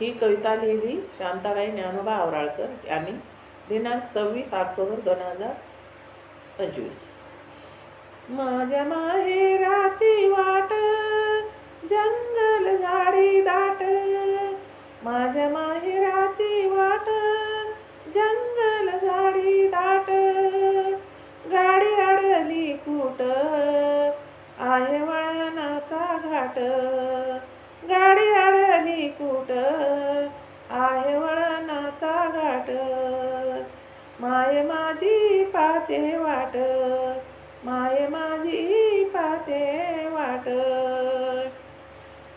ही कविता लिहिली शांताबाई ज्ञानोबा आवराळकर यांनी. दिनांक सव्वीस ऑक्टोबर दोन हजार पंचवीस. माझ्या माहेराची वाट जंगल झाडी माय माझी पाते वाट माय माझी पाते वाट.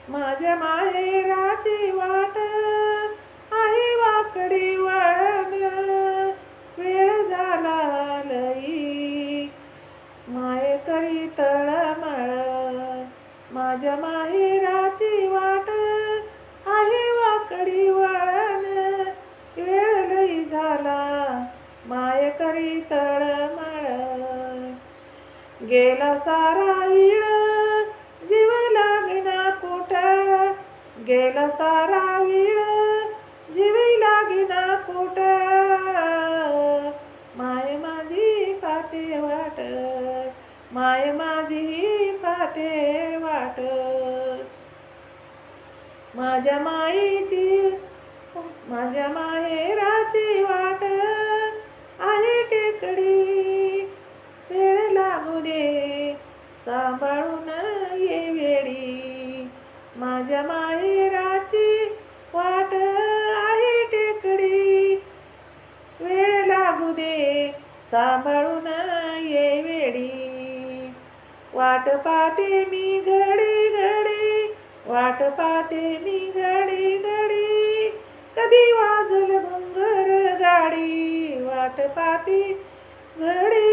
माझ्या माहेराची वाट आहे वाकडी वळण वेळ झाला लई. माय करी तळमळ माझ्या मा सारा विळ जीव लागिना कुठ? गेला सारा विळ जीव लागिना कुठ? माय माझी पाते वाट. माय माझी पाते वाट. माझ्या माईची माझ्या माहेराची वाट आहे टेकडी. वेळ लागू दे. सांभाळून ये वेळी माझ्या माहेराची वाट आहे टेकडी. वेळ लागू दे सांभाळून ये वेळी वाट पाहते मी घडी घडी वाट पाहते मी घडी घडी कधी वाजल भुंगर गाडी वाट पाहते घडी घडी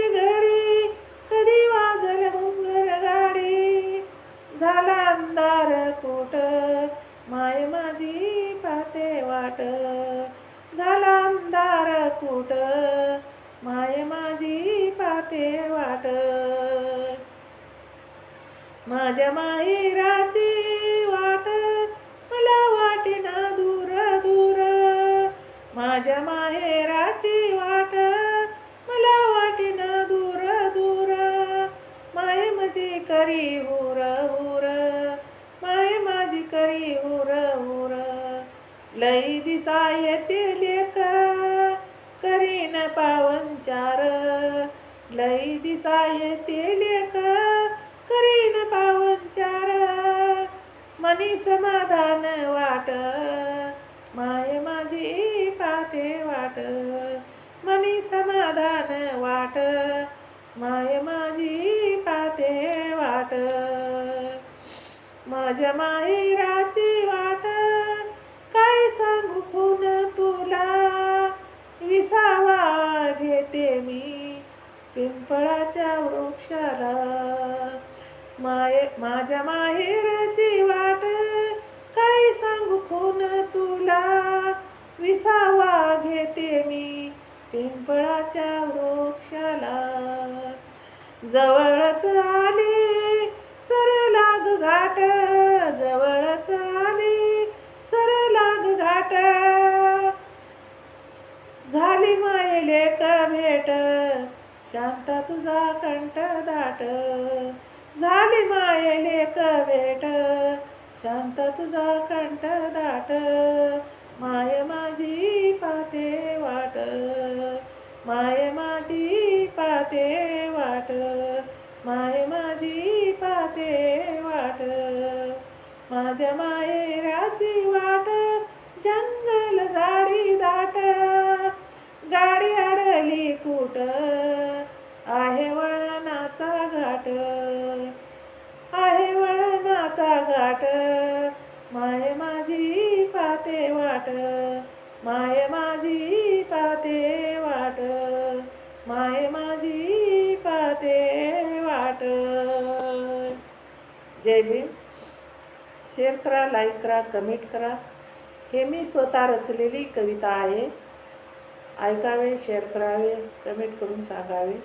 वाट. झाला अंधार कुट माय माझी पाते वाट. माझ्या माहेराची वाट मला वाटेना दूर दूर. माझ्या माहेराची वाट मला वाटेना दूर दूर. माय माझी करी हुर हुर माय माझी करी हुर हुर लई दिसा येते लेक करीन पावनचार लई दिसा येते लेक करीन पावनचार मनी समाधान वाट माय माझी पाते वाट. मनी समाधान वाट माय माझी पाते वाट. माझ्या माहेराची वाट सांगू खून तुला विसावा घेते मी. पिंपळाच्या वृक्षाला माय माझ्या माहेरची वाट काय सांगू खून तुला? विसावा घेते मी पिंपळाच्या वृक्षाला. जवळच आली सर लाग घाट लाग झाली मायले का भेट. शांता तुझा कंठ दाट. झाली मायले का भेट. शांत तुझा कंठ दाट. माय माझी पाते वाट. माय माझी पाते वाट. माय माझी पाते वाट. माझ्या मायेराची जंगल झाडी दाट. गाडी अडली कुट आहे वळणाचा घाट. आहे वळणाचा घाट. माय माझी पाते वाट. माय माझी पाते वाट. माय माझी पाते वाट. जय भीम. शेअर करा लाईक करा कमेंट करा. हे मी स्वतः रचलेली कविता आहे. ऐकावे शेअर करावे कमेंट करून सांगावे.